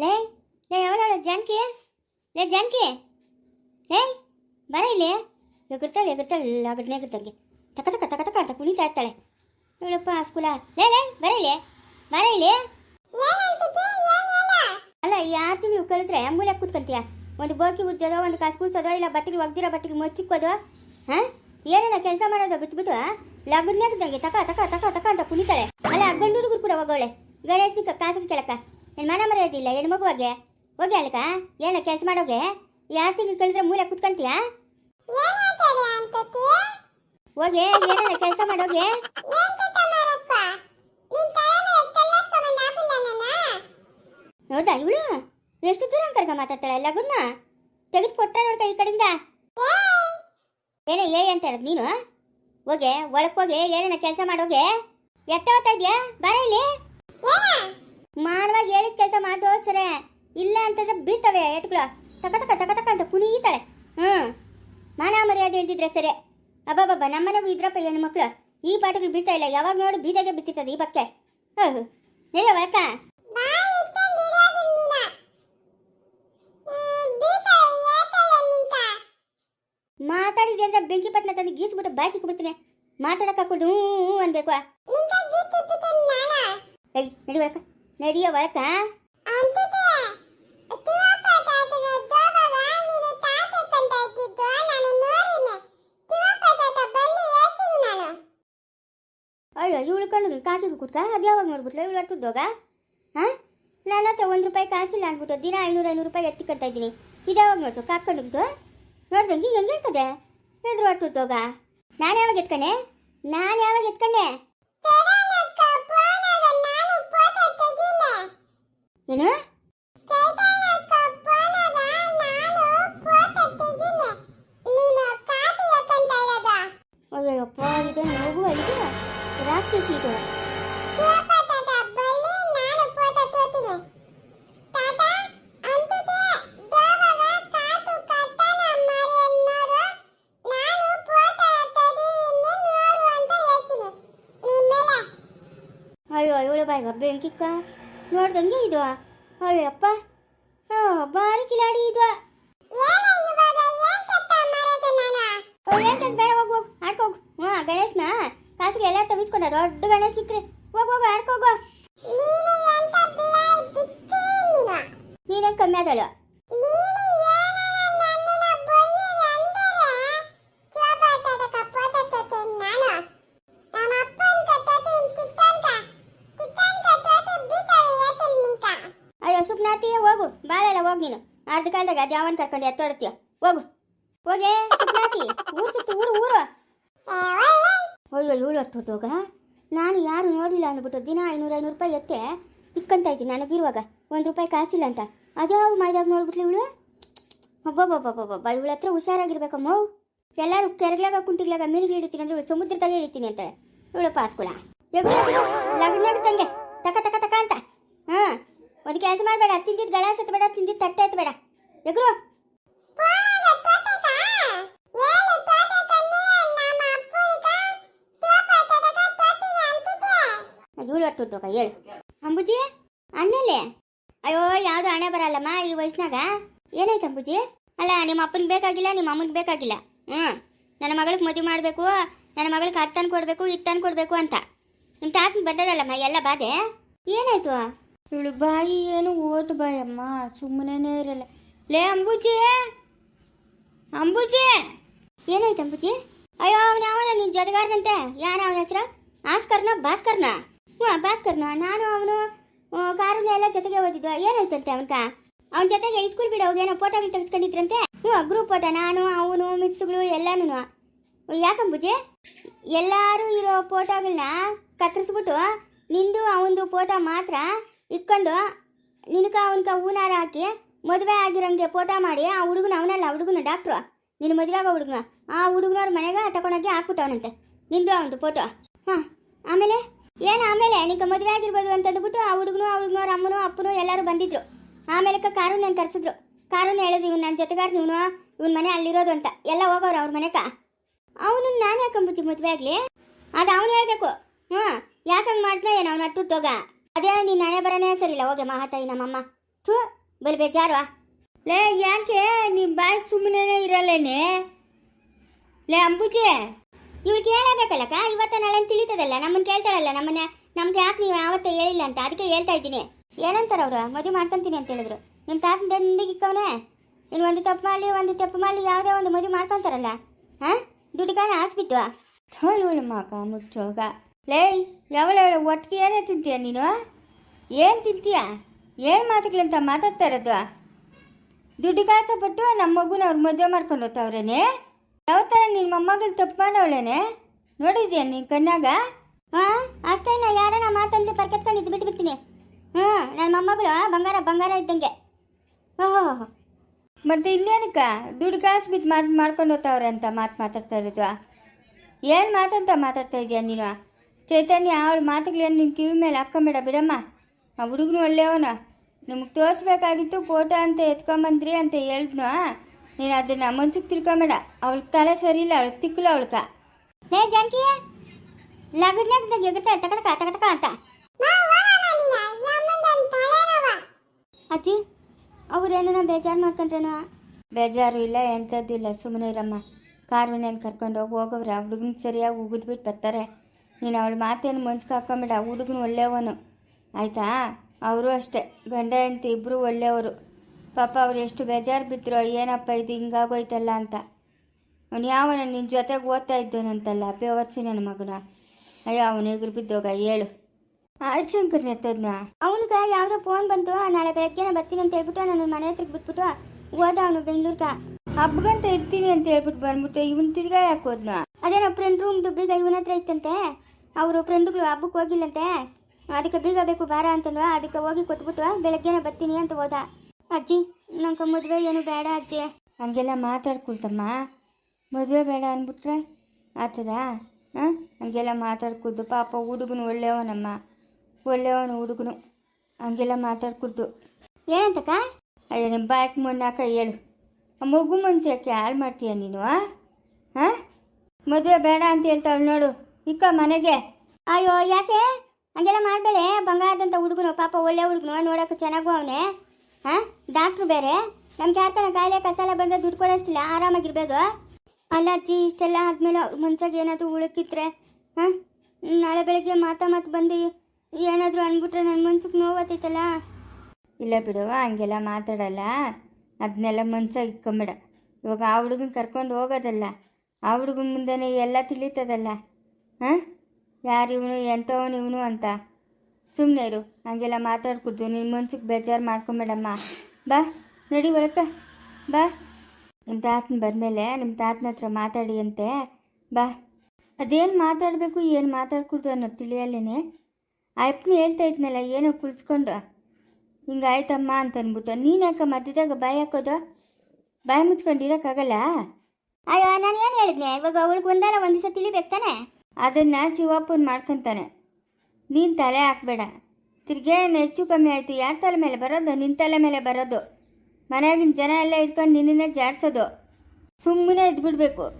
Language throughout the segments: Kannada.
ಲೇ ಲೇ ಅವಳವಳ ಜಾನಕಿ? ಲೇ ಜಾನಕಿ? ಲೇ, ಬರ ಇಲ್ಲಿ. ಎಗುರ್ತಾಳೆ ಎಗುರ್ತಾಳೆ ಅಗಡ್ನೆ ಎಗುರ್ತಂಗೆ ತಕ ತಕ ತಕ ತಕ ಅಂತ ಕುಣಿತಾ ಇರ್ತಾಳೆ. ಹೇಳಪ್ಪ ಸ್ಕೂಲ ಲೇ ಲೇ, ಬರ ಇಲ್ಲಿ. ಬರ ಇಲ್ಲಿ. ಅಲ್ಲ, ಈ ಆರು ತಿಂಗಳು ಕಳೆದ್ರೆ ಮೂಲೆ ಕೂತ್ಕೊಂತೀಯ? ಒಂದು ಬೋಕಿ ಉಜ್ಜೋದೋ, ಒಂದು ಕಾಸು ಸದೋ, ಇಲ್ಲ ಬಟ್ಟೆಗೆ ಒಗ್ದಿರೋ ಬಟ್ಟೆಗೆ ಮಚ್ಚಿಕ್ಕೋದು ಹಾಂ? ಏನೇನ ಕೆಲಸ ಮಾಡೋದು ಬಿಟ್ಬಿಟ್ಟು ಲಗ್ನಾಗ್ದಂಗೆ ತಕ ತಕ ತಕ ತಕ ಅಂತ ಕುಣಿತಾಳೆ ಅಲ್ಲ, ಗಂಡು ಹುಡುಗರು ಕೂಡ ಹೋಗೋಳೆ ಗಣೇಶನಿಗೆ ಕಾಸು ಕೇಳಕ್ಕ? ನಿನ್ನ ಮನೆ ಮರೆಯೋದಿಲ್ಲ ಹೆಣ್ಮಗುವಾಗೆ ಹೋಗಿ? ಅಲ್ಕ ಏನ ಕೆಲಸ ಮಾಡೋಗೆ? ಯಾರು ತಿಂಗಳು ಕೇಳಿದ್ರೆ ಮೂಲೆ ಕುತ್ಕೊಂತೀಯಾ? ಹೋಗಿ, ಏನೇನ ಕೆಲಸ ಮಾಡೋಗೆ? ನೋಡ್ದಾ ಇವಳು? ಎಷ್ಟು ದೂರ ಕರ್ಗ ಮಾತಾಡ್ತಾಳೆ ಲಗುನ್ನ ತೆಗೆದು ಕೊಟ್ಟ ನೋಡ್ಕ ಈ ಕಡೆಯಿಂದ? ಏನೇ ಏ ಅಂತ ಹೇಳದ್ ನೀನು? ಹೋಗೆ, ಒಳಕ್ ಹೋಗಿ, ಏನೇನ ಕೆಲಸ ಮಾಡೋಗೆ? ಎತ್ತ ಹೋಗ್ತಾ ಇದ್ಯಾ? ಬರ ಇಲ್ಲಿ? ಹೇಳಿದ ಕೆಲಸ ಮಾಡ್ದು ಸರೇ. ಇಲ್ಲ ಅಂತಂದ್ರೆ ಬೀಳ್ತವೆ ಎಟ್ಗಳು. ತಕ ತಕ ತಕ ತಕ ಅಂತ ಕುಣಿತಾಳೆ. ಹ್ಞೂ ಮಾನ ಮರ್ಯಾದೆ ಇಲ್ದಿದ್ರೆ ಸರಿ. ಅಬ್ಬಬ್ಬಬ್ಬ ನಮ್ಮನೆಗೂ ಇದ್ರಪ್ಪ ಏನು ಮಕ್ಕಳು ಈ ಪಾಠಗಳು ಬೀಳ್ತಾ ಇಲ್ಲ. ಯಾವಾಗ ನೋಡಿ ಬೀದಾಗೆ ಬಿತ್ತಿರ್ತದೆ ಈ ಬಕ್ಕೆ. ಹೌದು ನಡೆಯ ಒಳಕ ಮಾತಾಡಿದೆ ಅಂದ್ರೆ ಬೆಂಕಿ ಪಟ್ಟಣ ತಂದು ಗೀಸ್ಬಿಟ್ಟು ಬಾಕಿ ಬಿಡ್ತೀನಿ ಮಾತಾಡಕ್ಕೂ ಹಾಕೊಂಡು ಹ್ಞೂ ಹ್ಞೂ ಅನ್ಬೇಕು ಅಯ್ಯ ನಡಿ ಒಳಕ ನಡಿಯ ಒಳಕ ಅಯ್ಯೋ ಇವಳು ಕಣ್ಣು ಕಾಸಿಗೆ ಕುತ್ಕ? ಅದು ಯಾವಾಗ ನೋಡ್ಬಿಟ್ಲು? ಇವಳು ಅಟ್ಟುದ್ದೋಗ ಹಾಂ? ನನ್ನ ಹತ್ರ ಒಂದು ರೂಪಾಯಿ ಕಾಸಿಲ್ಲ ಅಂದ್ಬಿಟ್ಟು ದಿನ ಐನೂರು ಐನೂರು ರೂಪಾಯಿ ಎತ್ತಿಕೊಂತ ಇದ್ದೀನಿ. ಇದು ಯಾವಾಗ ನೋಡ್ತು ಕಾಕೊಂಡಿದ್ದು ನೋಡ್ದಂಗೆ ಹೆಂಗೆ ಇರ್ತದೆ ಎದುರು ಅಟ್ಟುದ್ದೋಗ ನಾನು ಯಾವಾಗ ಎತ್ಕೊಂಡೆ ನಾನು ಯಾವಾಗ ಎತ್ಕೊಂಡೆ ಬೆಂಕಿಕ್ಕ? ನೋಡ್ದಂಗೆ ಇದು ಅಯ್ಯಪ್ಪ ಭಾರಿ ಕಿಲಾಡಿ ಇದು ಬೇಡ ಹೋಗು ಹೋಗು ಆಡ್ಕೋಗು ಹ್ಞೂ ಗಣೇಶ್ನ ಕಾಸಿಗೆ ಎಲ್ಲ ತೆಗಿಸ್ಕೊಂಡ ದೊಡ್ಡ ಗಣೇಶ್ ಸಿಕ್ಕ್ರಿ ಹೋಗು ಹೋಗು ಆಡ್ಕೋಗು ನೀನೇ ಕಮ್ಮಿ ಆದಳು ಅಯ್ಯೋ ಸುಪ್ನಾತಿಯ ಹೋಗು ಬಾಳೆಲ್ಲ ಹೋಗು ನೀನು ಅರ್ಧ ಕಾಲದಾಗ ಅದು ಯಾವನ್ ಕರ್ಕೊಂಡು ಎತ್ತೋಡ್ತೀಯ ಹೋಗು. ಹೋಗೆ ಊರ್ ಊರು ಸುತ್ತು, ಊರು ಊರು. ಅಯ್ಯೋ ಇವಳು ಹೋಗ ನಾನು ಯಾರು ನೋಡಿಲ್ಲ ಅಂದ್ಬಿಟ್ಟು ದಿನ ಐನೂರು ಐನೂರು ರೂಪಾಯಿ ಎತ್ತೆ ಇಕ್ಕಂತ ಇದ್ದೀನಿ ನನಗಿರುವಾಗ ಒಂದು ರೂಪಾಯಿ ಕಾಸಿಲ್ಲ ಅಂತ. ಅದ್ಯಾವ ಮೈದಾಗ ನೋಡ್ಬಿಟ್ಲಿ ಇವಳು? ಅಬ್ಬಬ್ಬಬ್ಬಬ್ಬಬ್ಬ ಇವಳ ಹತ್ರ ಹುಷಾರಾಗಿರ್ಬೇಕಮ್ಮ ಎಲ್ಲರೂ ಕೆರಗ್ಲಾಗ, ಕುಂಟಿಗ್ಲಾಗ ಮೀನಿಗೆ ಹಿಡಿತೀನಿ ಅಂದ್ರೆ ಇವಳು ಸಮುದ್ರದಾಗೆ ಹಿಡಿತೀನಿ ಅಂತಾಳೆ. ಇವಳು ಪಾಸ್ಕುಳ ಲಗ್ನ ತಂಗೆ ತಕ ತಕ ತಕ ಅಂತ. ಹಾಂ, ಒಂದು ಕೆಲಸ ಮಾಡಬೇಡ ತಿಂದಿದ್ದು ಗಳ ಬೇಡ ತಿಂದಿದ್ದು ತಟ್ಟೆ ಎಗ್ರು? ಹೇಳು ಅಂಬುಜಿ, ಅಣ್ಣಲ್ಲೇ? ಅಯ್ಯೋ, ಯಾವುದು ಹಣೆ ಬರಲ್ಲಮ್ಮ ಈ ವಯಸ್ಸಿನಾಗ. ಏನಾಯ್ತು ಅಂಬುಜಿ? ಅಲ್ಲ, ನಿಮ್ಮ ಅಪ್ಪನ ಬೇಕಾಗಿಲ್ಲ, ನಿಮ್ಮ ಅಮ್ಮನ ಬೇಕಾಗಿಲ್ಲ. ಹ್ಞೂ ನನ್ನ ಮಗಳಿಗೆ ಮದುವೆ ಮಾಡಬೇಕು, ನನ್ನ ಮಗಳಿಗೆ ಅದು ಕೊಡಬೇಕು ಕೊಡ್ಬೇಕು ಕೊಡಬೇಕು ಅಂತ. ನಿಮ್ಮ ತಾತನ ಬಂದದಲ್ಲಮ್ಮ ಎಲ್ಲ ಬಾಧೆ? ಏನಾಯ್ತು? ಇವಳು ಬಾಯಿ ಏನು ಓಟು ಬಾಯಮ್ಮ ಸುಮ್ಮನೆ ಇರಲ್ಲ. ಲೇ, ಅಂಬುಜಿ. ಅಂಬುಜಿ. ಏನಾಯ್ತು ಅಂಬುಜಿ? ಅಯ್ಯೋ, ಅವನ ಅವನ ನಿನ್ ಜೊತೆಗಾರನಂತೆ. ಯಾರ ಅವನ ಹೆಸರು? ಆಸ್ಕರ್ನ, ಭಾಸ್ಕರ್ನ? ಹ್ಞೂ, ಭಾಸ್ಕರ್ನ. ನಾನು ಅವನು ಕಾರನ್ನ ಎಲ್ಲ ಜೊತೆಗೆ ಓದಿದ್ವ ಏನಾಯ್ತಂತೆ ಅವನ್ಕ? ಅವನ ಜೊತೆಗೆ ಸ್ಕೂಲ್ ಬಿಡ ಏನೋ ಫೋಟೋಗಳು ತೆಗೆಸ್ಕೊಂಡಿದ್ರಂತೆ. ಹ್ಞೂ ಗ್ರೂಪ್ ಫೋಟೋ ನಾನು, ಅವನು ಮಿಕ್ಸ್ಗಳು ಎಲ್ಲಾನು ಯಾಕಂಬುಜಿ ಎಲ್ಲರೂ ಇರೋ ಫೋಟೋಗಳನ್ನ ಕತ್ತರಿಸ್ಬಿಟ್ಟು ನಿಂದು ಅವನದು ಫೋಟೋ ಮಾತ್ರ ಇಕ್ಕೊಂಡು ನಿನಕ ಅವನಕ ಹೂನಾರ ಹಾಕಿ ಮದುವೆ ಆಗಿರೋಂಗೆ ಫೋಟೋ ಮಾಡಿ, ಆ ಹುಡುಗನ ಅವನಲ್ಲ, ಹುಡುಗನ ಡಾಕ್ಟ್ರು ನಿನ್ನ ಮದುವೆ ಆಗೋ ಹುಡುಗನ. ಆ ಹುಡುಗನವ್ರ ಮನೆಗೆ ತಗೊಂಡೋಗಿ ಹಾಕ್ಬಿಟ್ಟವನಂತೆ. ನಿಂದು ಅವನದು ಫೋಟೋ ಹಾಂ, ಆಮೇಲೆ? ಏನು ಆಮೇಲೆ? ನಿಂಗೆ ಮದುವೆ ಆಗಿರ್ಬೋದು ಅಂತಂದ್ಬಿಟ್ಟು ಆ ಹುಡುಗನು, ಆ ಹುಡುಗನವ್ರ ಅಮ್ಮನು, ಅಪ್ಪನು ಎಲ್ಲರೂ ಬಂದಿದ್ರು. ಆಮೇಲೆ ಕಾರು ನಾನು ಕರೆಸಿದ್ರು. ಕಾರು ಹೇಳಿದ್ರು, ಇವ್ನು ನನ್ನ ಜೊತೆಗಾರ ಇವನು, ಇವ್ನ ಮನೆ ಅಲ್ಲಿರೋದು ಅಂತ. ಎಲ್ಲ ಹೋಗೋರು ಅವ್ರ ಮನೆಕ. ಅವನು ನಾನು ಯಾಕಂಬುತ್ತಿ ಮದುವೆ ಆಗಲಿ? ಅದು ಅವನು ಹೇಳಬೇಕು. ಹ್ಞೂ ಯಾಕಂಗೆ ಮಾಡ್ತಾ ಏನು ಅವನು ಅಟ್ಟುಟ್ಟೋಗ ಅದೇ ನೀನು ಹಣೆ ಬರನೇ ಸರಿಲ್ಲ ಹೋಗೆ ಮಹಾತಾಯಿ ನಮ್ಮಮ್ಮ. ಥೂ. ಬಲ್ ಬೇಜಾರು. ಲೇ, ಯಾಕೆ? ನಿಮ್ಮ ಬಾಯಿ ಸುಮ್ಮನೆ ಇರಲ್ಲೇನೆ? ಲೇ, ಅಂಬುಜಿ ನೀವು ಕೇಳಬೇಕಲ್ಲ ಕಾ ಇವತ್ತ ನಾಳೆ ತಿಳಿತದಲ್ಲ? ನಮ್ಮನ್ನ ಕೇಳ್ತಾಳಲ್ಲ? ನಮ್ಮನ್ನ, ನಮ್ಗೆ ಯಾಕೆ ನೀವು ಯಾವತ್ತ ಹೇಳಿಲ್ಲ ಅಂತ? ಅದಕ್ಕೆ ಹೇಳ್ತಾ ಇದ್ದೀನಿ. ಏನಂತಾರೆ ಅವರು? ಮದುವೆ ಮಾಡ್ಕೊಂತೀನಿ ಅಂತ ಹೇಳಿದ್ರು. ನಿಮ್ಮ ತಾತನ ದಂಡಿಗಿಕ್ಕವನೇ? ಇನ್ನು ಒಂದು ತಪ್ಪು ಮಾಡಿ ಒಂದು ತಪ್ಪು ಮಾಡಿ ಯಾವುದೇ ಒಂದು ಮದುವೆ ಮಾಡ್ಕೊಂತಾರಲ್ಲ? ಹಾಂ? ದುಡ್ಡಿಗಾನ ಹಾಕ್ಬಿಟ್ಟು ಥೋ, ಇವಳು ಮಾಕ ಮುಚ್ಚೋಗ. ಲೇ ಯಾವಳ ಒಟ್ಟಿಗೆ ಏನೇ ತಿಂತೀಯ ನೀನು? ಏನು ತಿಂತೀಯ? ಏನು ಮಾತುಗಳಂತ ಮಾತಾಡ್ತಾ ಇರೋದು? ದುಡ್ಡು ಕಾಸಪಟ್ಟು ನಮ್ಮ ಮಗುನ ಅವ್ರು ಮದುವೆ ಮಾಡ್ಕೊಂಡು ಯಾವ ಥರ ನಿನ್ನ ಮೊಮ್ಮಗಳು ತಪ್ಪು ಮಾಡವಳೇನೆ ನೋಡಿದ್ಯಾ ನೀನು ಕಣ್ಣಾಗ? ಹಾಂ ಅಷ್ಟೇ ನಾ ಯಾರನ್ನ ಮಾತಂದು ಪರ್ಕೆತ್ಕೊಂಡು ಇದ್ದು ಬಿಟ್ಟು ಬಿಡ್ತೀನಿ ಹ್ಞೂ ನನ್ನ ಮೊಮ್ಮಗಳು ಬಂಗಾರ ಬಂಗಾರ ಇದ್ದಂಗೆ. ಓಹೋ ಮತ್ತೆ ಇನ್ನೇನಕ್ಕ? ದುಡ್ಡು ಕಾಸು ಬಿದ್ದು ಮಾತು ಮಾಡ್ಕೊಂಡು ಹೋಗ್ತಾವ್ರೆ ಅಂತ ಮಾತು ಮಾತಾಡ್ತಾ ಇರೋದು. ಏನು ಮಾತಂತ ಮಾತಾಡ್ತಾ ಇದೀಯ ನೀನು? ಚೈತನ್ಯ, ಅವಳ ಮಾತುಗಳೇನು ನಿನ್ನ ಕಿವಿ ಮೇಲೆ ಹಾಕ್ಕೊಂಬೇಡ ಬಿಡಮ್ಮ. ಆ ಹುಡುಗನು ಒಳ್ಳೆಯವನು. ನಿಮಗೆ ತೋರಿಸ್ಬೇಕಾಗಿತ್ತು ಫೋಟೋ ಅಂತ ಎತ್ಕೊಂಬಂದ್ರಿ ಅಂತ ಹೇಳಿದ್ನು? ನೀನು ಅದನ್ನ ಮನ್ಸಿಗೆ ತಿಳ್ಕೊಂಬೇಡ. ಅವಳಿಗೆ ತಲೆ ಸರಿ ಇಲ್ಲ ಅವಳಿಗೆ ತಿಕ್ಕಲು ಅವಳ್ಕ ಲೇ ಜಾನಕಿ ಲಗನ್ಯಾಗ ಎಗುತ್ತಾ ತಕತಕ ತಕತಕ ಅಂತ. ಅಜ್ಜಿ ಅವ್ರೇನ ಬೇಜಾರು ಮಾಡ್ಕೊಂಡ್ರೇನೋ? ಬೇಜಾರು ಇಲ್ಲ ಎಂಥದ್ದು ಇಲ್ಲ ಸುಮ್ಮನೆ ಇರಮ್ಮ. ಕಾರುನೇನು ಕರ್ಕೊಂಡು ಹೋಗಿ ಹೋಗವ್ರೆ ಆ ಹುಡುಗನ ಸರಿಯಾಗಿ ಉಗಿದ್ಬಿಟ್ಟು ಬರ್ತಾರೆ. ನೀನು ಅವಳ ಮಾತೇನು ಮುಂಚೆ ಹಾಕೊಂಬೇಡ ಹುಡುಗನು ಒಳ್ಳೆಯವನು. ಆಯಿತಾ? ಅವರು ಅಷ್ಟೇ. ಗಂಡ ಹೆಂಡತಿ ಇಬ್ಬರು ಒಳ್ಳೆಯವರು. ಪಾಪ ಅವ್ರು ಎಷ್ಟು ಬೇಜಾರು ಬಿದ್ದರು ಏನಪ್ಪ ಇದು ಹಿಂಗಾಗೋಯ್ತಲ್ಲ ಅಂತ. ಅವನು ಯಾವನ ನಿನ್ನ ಜೊತೆಗೆ ಓದ್ತಾ ಇದ್ದೋನಂತಲ್ಲ ಬೇವರ್ಸಿ ನನ್ನ ಮಗನ. ಅಯ್ಯೋ ಅವನು ಎಗ್ರು ಬಿದ್ದೋಗ ಹೇಳು. ಹರಿಶಂಕರ್ ನೆತ್ತದ್ನ. ಅವನಿಗೆ ಯಾವುದೋ ಫೋನ್ ಬಂತು ನಾಳೆ ಬೆಳಗ್ಗೆ ಬರ್ತೀನಿ ಅಂತ ಹೇಳ್ಬಿಟ್ಟು ನನ್ನ ಮನೆ ಹತ್ರಕ್ಕೆ ಬಿಟ್ಬಿಟ್ಟು ಹೋದ ಅವನು ಬೆಂಗಳೂರ್ಗ. ಹಬ್ಬ ಗಂಟೆ ಇರ್ತೀನಿ ಅಂತ ಹೇಳ್ಬಿಟ್ಟು ಬಂದ್ಬಿಟ್ಟು ಇವನ್ ತಿರ್ಗಾ ಯಾಕೆ ಹೋದ್ನ? ಅದೇನೋ ಫ್ರೆಂಡ್ ರೂಮ್ದು ಬೀಗ ಇವನ ಹತ್ರ ಇತ್ತಂತೆ. ಅವರು ಫ್ರೆಂಡ್ಗಳು ಹಬ್ಬಕ್ಕೆ ಹೋಗಿಲ್ಲಂತೆ. ಅದಕ್ಕೆ ಬೀಗ ಬೇಕು ಬಾರ ಅಂತಲ್ವಾ? ಅದಕ್ಕೆ ಹೋಗಿ ಕೊಟ್ಬಿಟ್ಟು ಬೆಳಗ್ಗೆನೆ ಬರ್ತೀನಿ ಅಂತ ಹೋದ. ಅಜ್ಜಿ ನಂಗೆ ಮದುವೆ ಏನು ಬೇಡ ಅಜ್ಜಿ. ಹಂಗೆಲ್ಲ ಮಾತಾಡ್ಕೊಳ್ತಮ್ಮ. ಮದುವೆ ಬೇಡ ಅಂದ್ಬಿಟ್ರೆ ಆತದ? ಹಾಂ? ಹಂಗೆಲ್ಲ ಮಾತಾಡ್ಕೊಳ್ದು. ಪಾಪ ಹುಡುಗನು ಒಳ್ಳೆಯವನಮ್ಮ. ಒಳ್ಳೆಯವನು ಹುಡುಗನು. ಹಂಗೆಲ್ಲ ಮಾತಾಡ್ಕೊಳ್ದು. ಏನಂತಕ್ಕ? ಅಯ್ಯೋ ನಿಮ್ಮ ಬಾಯಕ್ ಮೊನ್ನಾಕ ಹೇಳು ಮಗು ಮುಂಚೆ ಯಾಕೆ ಹಾಳು ಮಾಡ್ತೀಯ ನೀನು ಹಾಂ? ಮದುವೆ ಬೇಡ ಅಂತ ಹೇಳ್ತಾವಳು ನೋಡು. ಇಕ್ಕ ಮನೆಗೆ. ಅಯ್ಯೋ ಯಾಕೆ? ಹಂಗೆಲ್ಲ ಮಾಡಬೇಡ ಬಂಗಾರದಂಥ ಹುಡುಗನು ಪಾಪ ಒಳ್ಳೆ ಹುಡುಗನು ನೋಡೋಕೆ ಚೆನ್ನಾಗೂ ಅವನೇ. ಹಾಂ? ಡಾಕ್ಟ್ರು ಬೇರೆ? ನಮ್ಗೆ ಯಾಕನ ಕಾಯಿಲೆ ಕಸಾಲ ಬಂದರೆ ದುಡ್ಡು ಕೊಡೋಷ್ಟಿಲ್ಲ, ಆರಾಮಾಗಿರ್ಬೇಕು? ಅಲ್ಲ ಅಜ್ಜಿ ಇಷ್ಟೆಲ್ಲ ಆದಮೇಲೆ ಅವ್ರ ಮನ್ಸಾಗ ಏನಾದರೂ ಉಳುಕಿದ್ರೆ ಹಾಂ? ನಾಳೆ ಬೆಳಗ್ಗೆ ಮಾತಾ ಮಾತು ಬಂದು ಏನಾದರೂ ಅಂದ್ಬಿಟ್ರೆ ನನ್ನ ಮನ್ಸಿಗೆ ನೋವತ್ತೈತಲ್ಲ ಇಲ್ಲ ಬಿಡು, ಹಂಗೆಲ್ಲ ಮಾತಾಡಲ್ಲ. ಅದನ್ನೆಲ್ಲ ಮನ್ಸಾಗ ಇಟ್ಕೊಂಬೇಡ. ಇವಾಗ ಆ ಹುಡುಗನ ಕರ್ಕೊಂಡು ಹೋಗೋದಲ್ಲ, ಆ ಹುಡುಗನ ಮುಂದೆನೇ ಎಲ್ಲ ತಿಳಿತದಲ್ಲ, ಹಾಂ? ಯಾರು ಇವನು, ಎಂಥವನು ಇವನು ಅಂತ. ಸುಮ್ಮನೆ ಇರು ಹಂಗೆಲ್ಲ ಮಾತಾಡ್ಕೊಡ್ತು ನಿನ್ನ ಮನ್ಸಿಗೆ ಬೇಜಾರು ಮಾಡ್ಕೊಂಬೇಡಮ್ಮ. ಬಾ, ನಡಿ ಒಳಕ ಬಾ. ನಿಮ್ಮ ತಾತನ ಬಂದಮೇಲೆ ನಿಮ್ಮ ತಾತನ ಹತ್ರ ಮಾತಾಡಿ ಅಂತೆ. ಬಾ. ಅದೇನು ಮಾತಾಡಬೇಕು, ಏನು ಮಾತಾಡ್ಕೊಡ್ದು ಅನ್ನೋದು ತಿಳಿಯಲ್ಲೇನೆ. ಆ ಅಪ್ಪನ ಹೇಳ್ತಾ ಇದ್ನಲ್ಲ, ಏನೋ ಕುಳಿಸ್ಕೊಂಡು. ಹಿಂಗಾಯ್ತಮ್ಮ ಅಂತ ಅಂದ್ಬಿಟ್ಟು ನೀನು ಯಾಕೆ ಮಧ್ಯದಾಗ ಬಾಯಿ ಹಾಕೋದು? ಬಾಯಿ ಮುಚ್ಕೊಂಡು ಇರೋಕ್ಕಾಗಲ್ಲ ಅಯ್ಯೋ, ನಾನು ಏನು ಹೇಳಿದ್ನೆ? ಇವಾಗ ಅವಳಿಗೆ ಒಂದಲ್ಲ ಒಂದು ದಿವಸ ತಿಳಿಬೇಕು ತಾನೆ? ಅದನ್ನು ಶಿವಪ್ಪನ ಮಾಡ್ಕೊತಾನೆ. ನೀನು ತಲೆ ಹಾಕ್ಬೇಡ. ತಿರ್ಗೇ ಹೆಚ್ಚು ಕಮ್ಮಿ ಆಯಿತು. ಯಾರ ತಲೆ ಮೇಲೆ ಬರೋದು? ನಿನ್ನ ತಲೆ ಮೇಲೆ ಬರೋದು. ಮನೆಯಾಗಿನ ಜನ ಎಲ್ಲ ಇಟ್ಕೊಂಡು ನಿನ್ನನ್ನೇ ಜಾಡ್ಸೋದು. ಸುಮ್ಮನೆ ಇದ್ಬಿಡ್ಬೇಕು.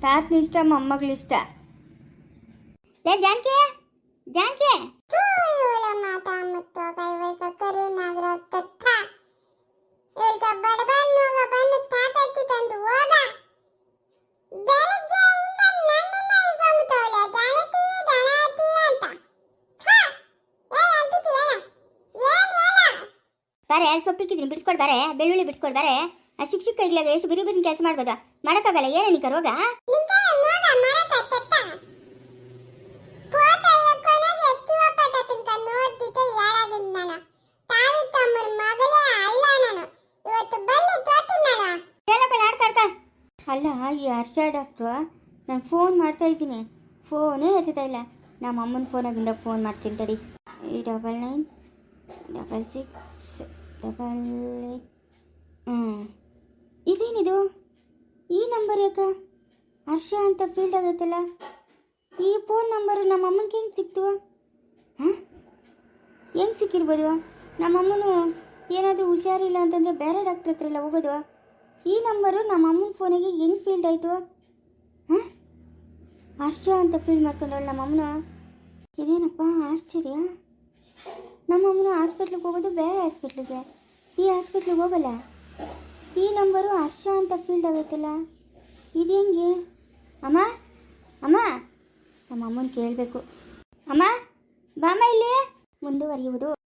ತಾತನ ಇಷ್ಟ ಮೊಮ್ಮಗಳಿಷ್ಟ ಲೇ ತಂದು ಜಾನಕಿ ಬಾರೆ ಸೊಪ್ಪಿಕ್ಕಿದ್ದೀನಿ ಬಿಡಿಸ್ಕೊಡ್ ಬಾರೆ, ಬೆಳ್ಳುಳ್ಳಿ ಬಿಡಿಸ್ಕೊಡ್ ಬಾರೆ. ಆ ಶಿಕ್ಷಕ ಇಗ್ಲಾಗ ಎಷ್ಟು ಬಿರಿ ಬಿರಿ ಕೆಲಸ ಮಾಡ್ಬೋದ? ಮಾಡಕ್ಕಾಗಲ್ಲ, ಏನೇ ನಿಕ್ಕ ರೋಗ ಅಲ್ಲ, ಈ ಹರ್ಷ ಡಾಕ್ಟ್ರು, ನಾನು ಫೋನ್ ಮಾಡ್ತಾ ಇದ್ದೀನಿ. ಫೋನೇ ಎತ್ತುತ್ತಾ ಇಲ್ಲ. ನಮ್ಮ ಅಮ್ಮನ ಫೋನಾಗಿಂದ ಫೋನ್ ಮಾಡ್ತೀನಿ ತಡಿ. ಈ double nine double six double ಹಾಂ ಇದೇನಿದು? ಈ ನಂಬರ್ ಯಾಕ? ಹರ್ಷ ಅಂತ ಫೀಲ್ಡ್ ಆಗುತ್ತಲ್ಲ? ಈ ಫೋನ್ ನಂಬರು ನಮ್ಮ ಅಮ್ಮನಿಗೆ ಹೆಂಗೆ ಸಿಕ್ತು? ಹಾಂ? ಹೆಂಗೆ ಸಿಕ್ಕಿರ್ಬೋದು? ನಮ್ಮಮ್ಮನು ಏನಾದರೂ ಹುಷಾರಿಲ್ಲ ಅಂತಂದರೆ ಬೇರೆ ಡಾಕ್ಟ್ರ್ ಹತ್ರ ಎಲ್ಲ ಹೋಗೋದು. ಈ ನಂಬರು ನಮ್ಮ ಅಮ್ಮನ ಫೋನಿಗೆ ಹೆಂಗೆ ಫೀಲ್ಡ್ ಆಯಿತು. ಹಾಂ? ಹರ್ಷ ಅಂತ ಫೀಲ್ ಮಾಡ್ಕೊಂಡವಳು ನಮ್ಮಮ್ಮನ ಇದೇನಪ್ಪ? ಆಶ್ಚರ್ಯ. ನಮ್ಮಮ್ಮನ ಹಾಸ್ಪಿಟ್ಲಿಗೆ ಹೋಗೋದು ಬೇರೆ ಹಾಸ್ಪಿಟ್ಲಿಗೆ. ಈ ಹಾಸ್ಪಿಟ್ಲಿಗೆ ಹೋಗಲ್ಲ. ಈ ನಂಬರು ಹರ್ಷ ಅಂತ ಫೀಲ್ಡ್ ಆಗುತ್ತಲ್ಲ? ಇದು ಹೆಂಗೆ? ಅಮ್ಮ? ಅಮ್ಮ? ನಮ್ಮ ಅಮ್ಮನ ಕೇಳಬೇಕು. ಅಮ್ಮ, ಬಾಮ್ಮ ಇಲ್ಲಿ? ಮುಂದುವರಿಯುವುದು.